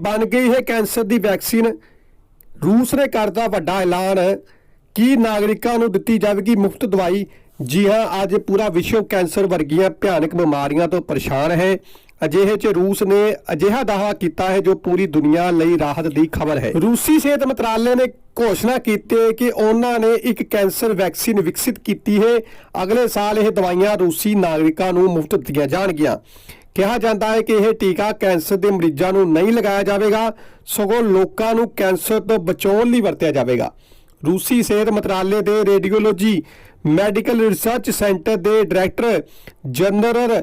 ਬਣ ਗਈ ਹੈ ਕੈਂਸਰ ਦੀ ਵੈਕਸੀਨ। ਰੂਸ ਨੇ ਕਰਦਾ ਵੱਡਾ ਐਲਾਨ। ਕੀ ਨਾਗਰਿਕਾਂ ਨੂੰ ਦਿੱਤੀ ਜਾਵੇਗੀ ਮੁਫਤ ਦਵਾਈ? ਜੀ ਹਾਂ, ਅੱਜ ਪੂਰਾ ਵਿਸ਼ਵ ਕੈਂਸਰ ਵਰਗੀਆਂ ਭਿਆਨਕ ਬਿਮਾਰੀਆਂ ਤੋਂ ਪਰੇਸ਼ਾਨ ਹੈ। ਅਜਿਹੇ ਚ ਰੂਸ ਨੇ ਅਜਿਹਾ ਦਾਅਵਾ ਕੀਤਾ ਹੈ ਜੋ ਪੂਰੀ ਦੁਨੀਆ ਲਈ ਰਾਹਤ ਦੀ ਖਬਰ ਹੈ। ਰੂਸੀ ਸਿਹਤ ਮੰਤਰਾਲੇ ਨੇ ਘੋਸ਼ਣਾ ਕੀਤੀ ਕਿ ਉਹਨਾਂ ਨੇ ਇੱਕ ਕੈਂਸਰ ਵੈਕਸੀਨ ਵਿਕਸਿਤ ਕੀਤੀ ਹੈ। ਅਗਲੇ ਸਾਲ ਇਹ ਦਵਾਈਆਂ ਰੂਸੀ ਨਾਗਰਿਕਾਂ ਨੂੰ ਮੁਫਤ ਦਿੱਤੀਆਂ ਜਾਣਗੀਆਂ। ਕਿਹਾ ਜਾਂਦਾ ਹੈ ਕਿ ਇਹ ਟੀਕਾ ਕੈਂਸਰ ਦੇ ਮਰੀਜ਼ਾਂ ਨੂੰ ਨਹੀਂ ਲਗਾਇਆ ਜਾਵੇਗਾ, ਸਗੋਂ ਲੋਕਾਂ ਨੂੰ ਕੈਂਸਰ ਤੋਂ ਬਚਾਉਣ ਲਈ ਵਰਤਿਆ ਜਾਵੇਗਾ। ਰੂਸੀ ਸਿਹਤ ਮੰਤਰਾਲੇ ਦੇ ਰੇਡੀਓਲੋਜੀ ਮੈਡੀਕਲ ਰਿਸਰਚ ਸੈਂਟਰ ਦੇ ਡਾਇਰੈਕਟਰ ਜਨਰਲ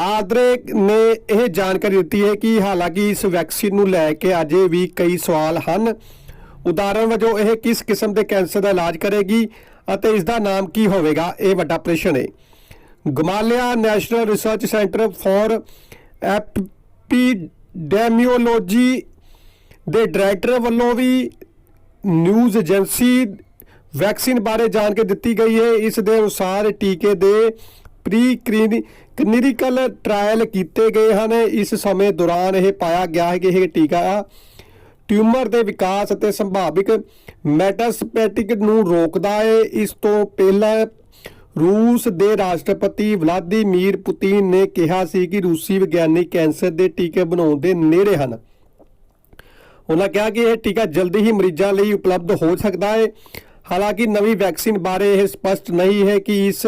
ਆਦਰੇ ਨੇ ਇਹ ਜਾਣਕਾਰੀ ਦਿੱਤੀ ਹੈ ਕਿ ਹਾਲਾਂਕਿ ਇਸ ਵੈਕਸੀਨ ਨੂੰ ਲੈ ਕੇ ਅਜੇ ਵੀ ਕਈ ਸਵਾਲ ਹਨ। ਉਦਾਹਰਣ ਵਜੋਂ ਇਹ ਕਿਸ ਕਿਸਮ ਦੇ ਕੈਂਸਰ ਦਾ ਇਲਾਜ ਕਰੇਗੀ ਅਤੇ ਇਸ ਦਾ ਨਾਮ ਕੀ ਹੋਵੇਗਾ, ਇਹ ਵੱਡਾ ਪ੍ਰਸ਼ਨ ਹੈ। Gamaleya national research centre for epidemiology ਦੇ ਡਾਇਰੈਕਟਰ ਵੱਲੋਂ ਵੀ ਨਿਊਜ਼ ਏਜੰਸੀ ਵੈਕਸੀਨ ਬਾਰੇ ਜਾਣਕਾਰੀ ਦਿੱਤੀ ਗਈ ਹੈ। ਇਸ ਦੇ ਅਨੁਸਾਰ ਟੀਕੇ ਦੇ ਪ੍ਰੀ ਕਲੀਨਿਕਲ ਟ੍ਰਾਇਲ ਕੀਤੇ ਗਏ ਹਨ। ਇਸ ਸਮੇਂ ਦੌਰਾਨ ਇਹ ਪਾਇਆ ਗਿਆ ਹੈ ਕਿ ਇਹ ਟੀਕਾ ਟਿਊਮਰ ਦੇ ਵਿਕਾਸ ਅਤੇ ਸੰਭਾਵਿਕ ਮੈਟਾਸਪੈਟਿਕ ਨੂੰ ਰੋਕਦਾ ਹੈ। ਇਸ ਤੋਂ ਪਹਿਲਾਂ ਰੂਸ ਦੇ ਰਾਸ਼ਟਰਪਤੀ ਵਲਾਦੀਮੀਰ ਪੁਤਿਨ ਨੇ ਕਿਹਾ ਸੀ ਕਿ ਰੂਸੀ ਵਿਗਿਆਨੀ ਕੈਂਸਰ ਦੇ ਟੀਕੇ ਬਣਾਉਣ ਦੇ ਨੇੜੇ ਹਨ। ਉਹਨਾਂ ਕਿਹਾ ਕਿ ਇਹ ਟੀਕਾ ਜਲਦੀ ਹੀ ਮਰੀਜ਼ਾਂ ਲਈ ਉਪਲਬਧ ਹੋ ਸਕਦਾ ਹੈ। ਹਾਲਾਂਕਿ ਨਵੀਂ ਵੈਕਸੀਨ ਬਾਰੇ ਇਹ ਸਪਸ਼ਟ ਨਹੀਂ ਹੈ ਕਿ ਇਸ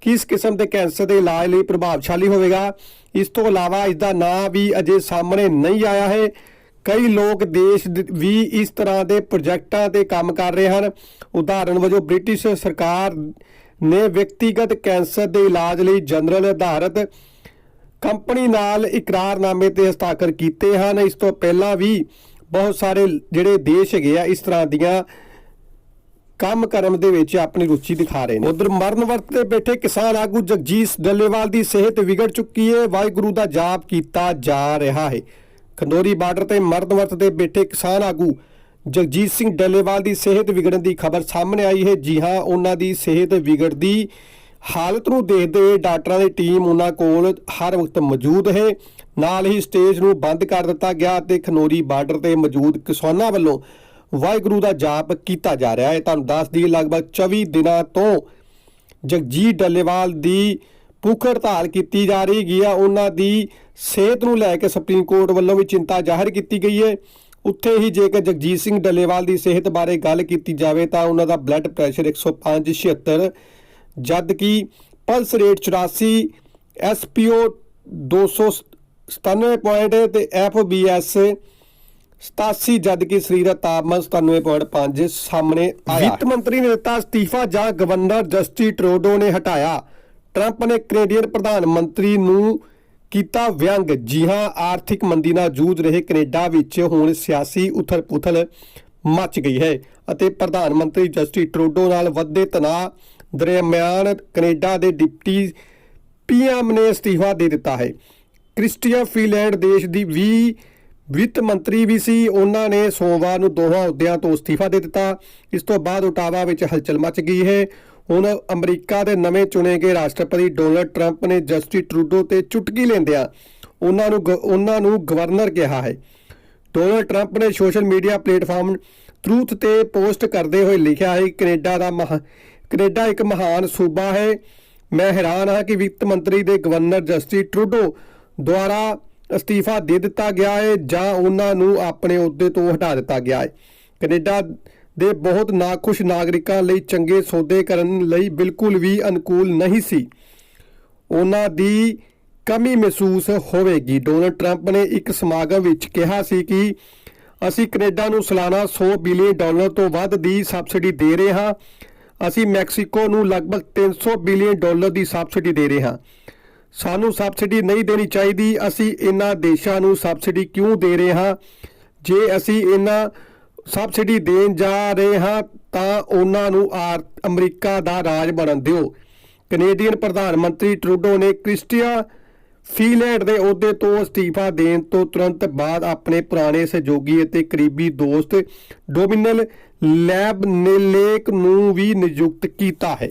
ਕਿਸ ਕਿਸਮ ਦੇ ਕੈਂਸਰ ਦੇ ਇਲਾਜ ਲਈ ਪ੍ਰਭਾਵਸ਼ਾਲੀ ਹੋਵੇਗਾ। ਇਸ ਤੋਂ ਇਲਾਵਾ ਇਸ ਦਾ ਨਾਂ ਵੀ ਅਜੇ ਸਾਹਮਣੇ ਨਹੀਂ ਆਇਆ ਹੈ। ਕਈ ਲੋਕ ਦੇਸ਼ ਵੀ ਇਸ ਤਰ੍ਹਾਂ ਦੇ ਪ੍ਰੋਜੈਕਟਾਂ ਤੇ ਕੰਮ ਕਰ ਰਹੇ ਹਨ। ਉਦਾਹਰਣ ਵਜੋਂ ਬ੍ਰਿਟਿਸ਼ ਸਰਕਾਰ ਨੇ ਵਿਅਕਤੀਗਤ ਕੈਂਸਰ ਦੇ ਇਲਾਜ ਲਈ ਜਨਰਲ ਆਧਾਰਿਤ ਕੰਪਨੀ ਨਾਲ ਇਕਰਾਰਨਾਮੇ ਤੇ ਹਸਤਾਖਰ ਕੀਤੇ ਹਨ। ਇਸ ਤੋਂ ਪਹਿਲਾਂ ਵੀ ਬਹੁਤ ਸਾਰੇ ਜਿਹੜੇ ਦੇਸ਼ ਹੈਗੇ ਆ, ਇਸ ਤਰ੍ਹਾਂ ਦੀਆਂ ਕੰਮ ਕਰਨ ਦੇ ਵਿੱਚ ਆਪਣੀ ਰੁਚੀ ਦਿਖਾ ਰਹੇ ਨੇ। ਉਧਰ ਮਰਨ ਵਰਤ ਤੇ ਬੈਠੇ ਕਿਸਾਨ ਆਗੂ ਜਗਜੀਤ ਡੱਲੇਵਾਲ ਦੀ ਸਿਹਤ ਵਿਗੜ ਚੁੱਕੀ ਹੈ ਵਾਹਿਗੁਰੂ ਦਾ ਜਾਪ ਕੀਤਾ ਜਾ ਰਿਹਾ ਹੈ। ਖੰਡੋਰੀ ਬਾਰਡਰ ਤੇ ਮਰਨ ਵਰਤ ਤੇ ਬੈਠੇ ਕਿਸਾਨ ਆਗੂ ਜਗਜੀਤ ਸਿੰਘ ਡੱਲੇਵਾਲ ਦੀ ਸਿਹਤ ਵਿਗੜਨ ਦੀ ਖਬਰ ਸਾਹਮਣੇ ਆਈ ਹੈ। ਜੀ ਹਾਂ, ਉਹਨਾਂ ਦੀ ਸਿਹਤ ਵਿਗੜਦੀ ਹਾਲਤ ਨੂੰ ਦੇਖਦੇ ਹੋਏ ਡਾਕਟਰਾਂ ਦੀ ਟੀਮ ਉਹਨਾਂ ਕੋਲ ਹਰ ਵਕਤ ਮੌਜੂਦ ਹੈ। ਨਾਲ ਹੀ ਸਟੇਜ ਨੂੰ ਬੰਦ ਕਰ ਦਿੱਤਾ ਗਿਆ ਅਤੇ ਖਨੋਰੀ ਬਾਰਡਰ ਤੇ ਮੌਜੂਦ ਕਿਸਾਨਾਂ ਵੱਲੋਂ ਵਾਹਿਗੁਰੂ ਦਾ ਜਾਪ ਕੀਤਾ ਜਾ ਰਿਹਾ ਹੈ। ਤੁਹਾਨੂੰ ਦੱਸ ਦਈਏ, ਲਗਭਗ 24 ਦਿਨਾਂ ਤੋਂ ਜਗਜੀਤ ਡੱਲੇਵਾਲ ਦੀ ਭੁੱਖ ਹੜਤਾਲ ਕੀਤੀ ਜਾ ਰਹੀ ਗਈ ਆ। ਉਹਨਾਂ ਦੀ ਸਿਹਤ ਨੂੰ ਲੈ ਕੇ ਸੁਪਰੀਮ ਕੋਰਟ ਵੱਲੋਂ ਵੀ ਚਿੰਤਾ ਜ਼ਾਹਰ ਕੀਤੀ ਗਈ ਹੈ। ਉੱਥੇ ਹੀ ਜੇਕਰ ਜਗਜੀਤ ਸਿੰਘ ਡੱਲੇਵਾਲ ਦੀ ਸਿਹਤ ਬਾਰੇ ਗੱਲ ਕੀਤੀ ਜਾਵੇ ਤਾਂ ਉਹਨਾਂ ਦਾ ਬਲੱਡ ਪ੍ਰੈਸ਼ਰ 105 76 ਜਦ ਕਿ ਪਲਸ ਰੇਟ 84 ਐਸਪੀਓ 297 ਪੁਆਇੰਟ ਤੇ ਐਫਬੀਐਸ 87 ਜਦ ਕਿ ਸਰੀਰ ਦਾ ਤਾਪਮਾਨ 97.5 ਸਾਹਮਣੇ ਆਇਆ। ਵਿੱਤ ਮੰਤਰੀ ਨੇ ਦਿੱਤਾ ਅਸਤੀਫਾ ਜਾਂ ਗਵਰਨਰ ਜਸਟੀ ਟਰੋਡੋ ਨੇ ਹਟਾਇਆ। ਟਰੰਪ ਨੇ ਕੈਨੇਡੀਅਨ ਪ੍ਰਧਾਨ ਮੰਤਰੀ ਨੂੰ ਕੀਤਾ ਵਿਅੰਗ। ਜੀ ਹਾਂ ਆਰਥਿਕ ਮੰਦੀ ਨਾਲ ਜੂਝ ਰਹੇ ਕੈਨੇਡਾ ਵਿੱਚ ਹੁਣ ਸਿਆਸੀ ਉਥਲ-ਪੁਥਲ ਮਚ ਗਈ ਹੈ ਅਤੇ ਪ੍ਰਧਾਨ ਮੰਤਰੀ ਜਸਟੀ ਟਰੂਡੋ ਨਾਲ ਵੱਧਦੇ ਤਣਾਅ ਦਰਮਿਆਨ ਕੈਨੇਡਾ ਦੇ ਡਿਪਟੀ ਪੀਐਮ ਨੇ ਅਸਤੀਫਾ ਦੇ ਦਿੱਤਾ ਹੈ। ਕ੍ਰਿਸਟੀਆ ਫੀਲੈਂਡ ਦੇਸ਼ ਦੀ 20 ਵਿੱਤ ਮੰਤਰੀ ਵੀ ਸੀ। ਉਹਨਾਂ ਨੇ ਸੋਮਵਾਰ ਨੂੰ ਦੋਹਾਂ ਅਹੁਦਿਆਂ ਤੋਂ ਅਸਤੀਫਾ ਦੇ ਦਿੱਤਾ। ਇਸ ਤੋਂ ਬਾਅਦ ਉਟਾਵਾ ਵਿੱਚ ਹਲਚਲ ਮਚ ਗਈ ਹੈ। ਹੁਣ ਅਮਰੀਕਾ ਦੇ ਨਵੇਂ ਚੁਣੇ ਗਏ ਰਾਸ਼ਟਰਪਤੀ ਡੋਨਲਡ ਟਰੰਪ ਨੇ ਜਸਟਿਸ ਟਰੂਡੋ ਤੇ ਚੁਟਕੀ ਲੈਂਦਿਆਂ ਉਹਨਾਂ ਨੂੰ ਗ- ਉਹਨਾਂ ਨੂੰ ਗਵਰਨਰ ਕਿਹਾ ਹੈ। ਡੋਨਲਡ ਟਰੰਪ ਨੇ ਸੋਸ਼ਲ ਮੀਡੀਆ ਪਲੇਟਫਾਰਮ ਟਰੂਥ ਤੇ ਪੋਸਟ ਕਰਦੇ ਹੋਏ ਲਿਖਿਆ ਹੈ ਕਿ ਕੈਨੇਡਾ ਦਾ ਮਹਾ ਕੈਨੇਡਾ ਇੱਕ ਮਹਾਨ ਸੂਬਾ ਹੈ। ਮੈਂ ਹੈਰਾਨ ਹਾਂ ਕਿ ਵਿੱਤ ਮੰਤਰੀ ਦੇ ਗਵਰਨਰ ਜਸਟਿਸ ਟਰੂਡੋ ਦੁਆਰਾ ਅਸਤੀਫਾ ਦੇ ਦਿੱਤਾ ਗਿਆ ਹੈ ਜਾਂ ਉਹਨਾਂ ਨੂੰ ਆਪਣੇ ਅਹੁਦੇ ਤੋਂ ਹਟਾ ਦਿੱਤਾ ਗਿਆ ਹੈ। ਕੈਨੇਡਾ ਦੇ ਬਹੁਤ ਨਾਖੁਸ਼ ਨਾਗਰਿਕਾਂ ਲਈ ਚੰਗੇ ਸੌਦੇ ਕਰਨ ਲਈ ਬਿਲਕੁਲ ਵੀ ਅਨੁਕੂਲ ਨਹੀਂ ਸੀ। ਉਹਨਾਂ ਦੀ ਕਮੀ ਮਹਿਸੂਸ ਹੋਵੇਗੀ। ਡੋਨਲਡ ਟਰੰਪ ਨੇ ਇੱਕ ਸਮਾਗਮ ਵਿੱਚ ਕਿਹਾ ਸੀ ਕਿ ਅਸੀਂ ਕੈਨੇਡਾ ਨੂੰ ਸਾਲਾਨਾ 100 ਬਿਲੀਅਨ ਡਾਲਰ ਤੋਂ ਵੱਧ ਦੀ ਸਬਸਿਡੀ ਦੇ ਰਹੇ ਹਾਂ। ਅਸੀਂ ਮੈਕਸੀਕੋ ਨੂੰ ਲਗਭਗ 300 ਬਿਲੀਅਨ ਡਾਲਰ ਦੀ ਸਬਸਿਡੀ ਦੇ ਰਹੇ ਹਾਂ। ਸਾਨੂੰ ਸਬਸਿਡੀ ਨਹੀਂ ਦੇਣੀ ਚਾਹੀਦੀ। ਅਸੀਂ ਇਹਨਾਂ ਦੇਸ਼ਾਂ ਨੂੰ ਸਬਸਿਡੀ ਕਿਉਂ ਦੇ ਰਹੇ ਹਾਂ? ਜੇ ਅਸੀਂ ਇਹਨਾਂ ਸਬਸਿਡੀ ਦੇਣ ਜਾ ਰਹੇ ਹਾਂ ਤਾਂ ਉਹਨਾਂ ਨੂੰ ਆਰ- ਅਮਰੀਕਾ ਦਾ ਰਾਜ ਬਣਨ ਦਿਓ। ਕੈਨੇਡੀਅਨ ਪ੍ਰਧਾਨ ਮੰਤਰੀ ਟਰੂਡੋ ਨੇ ਕ੍ਰਿਸਟੀਆ ਫੀਲੈਂਡ ਦੇ ਅਹੁਦੇ ਤੋਂ ਅਸਤੀਫਾ ਦੇਣ ਤੋਂ ਤੁਰੰਤ ਬਾਅਦ ਆਪਣੇ ਪੁਰਾਣੇ ਸਹਿਯੋਗੀ ਅਤੇ ਕਰੀਬੀ ਦੋਸਤ ਡੋਮਿਨਲ ਲੈਬਨੇਲੇਕ ਨੂੰ ਵੀ ਨਿਯੁਕਤ ਕੀਤਾ ਹੈ।